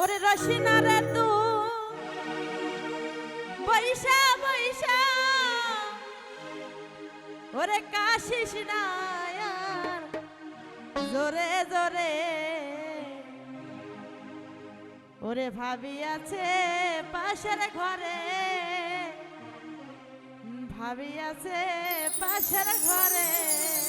ওরে রসিনা রে তু। বৈশা বৈশা। ওরে কাশিস জোরে জোরে। ওরে ভাবি আছে পাশের ঘরে। ভাবি আছে পাশের ঘরে।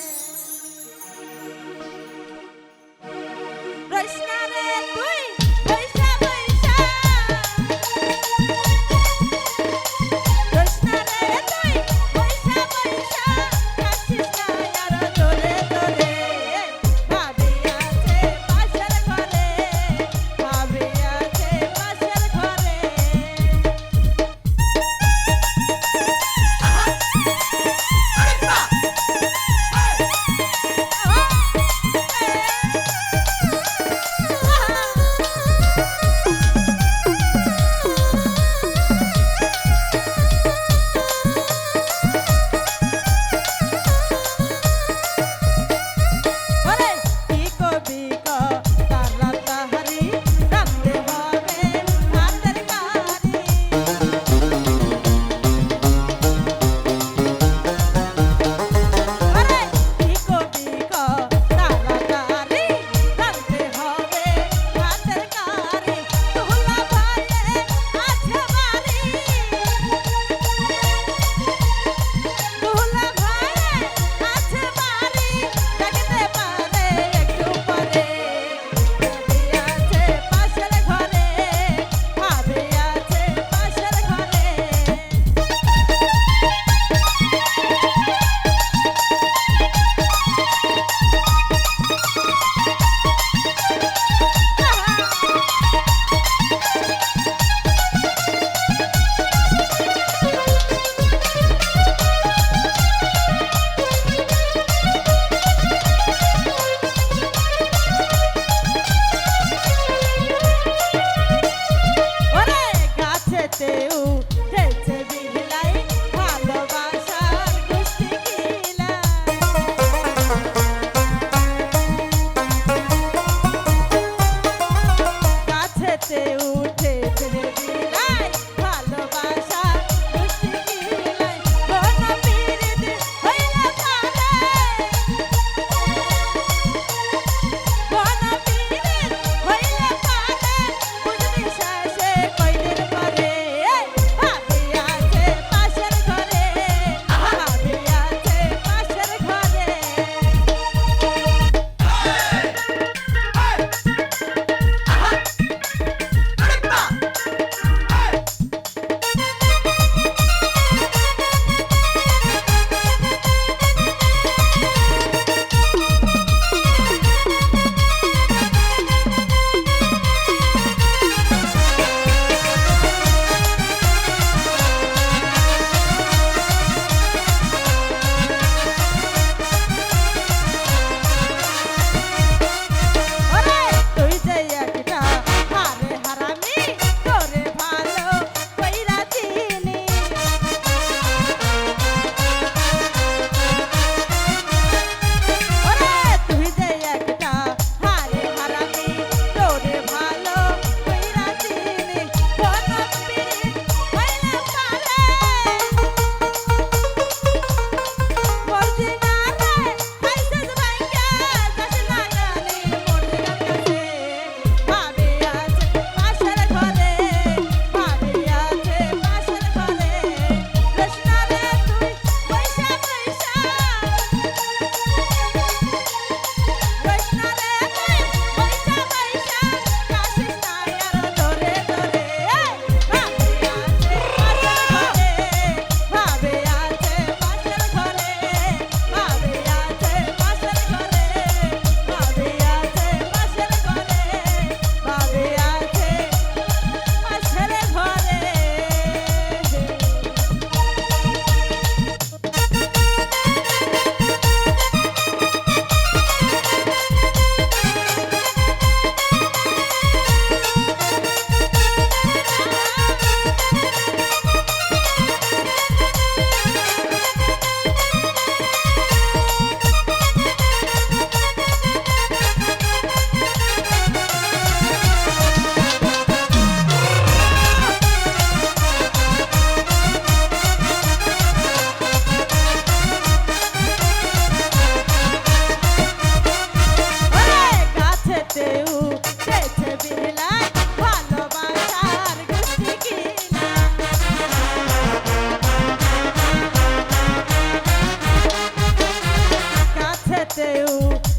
teu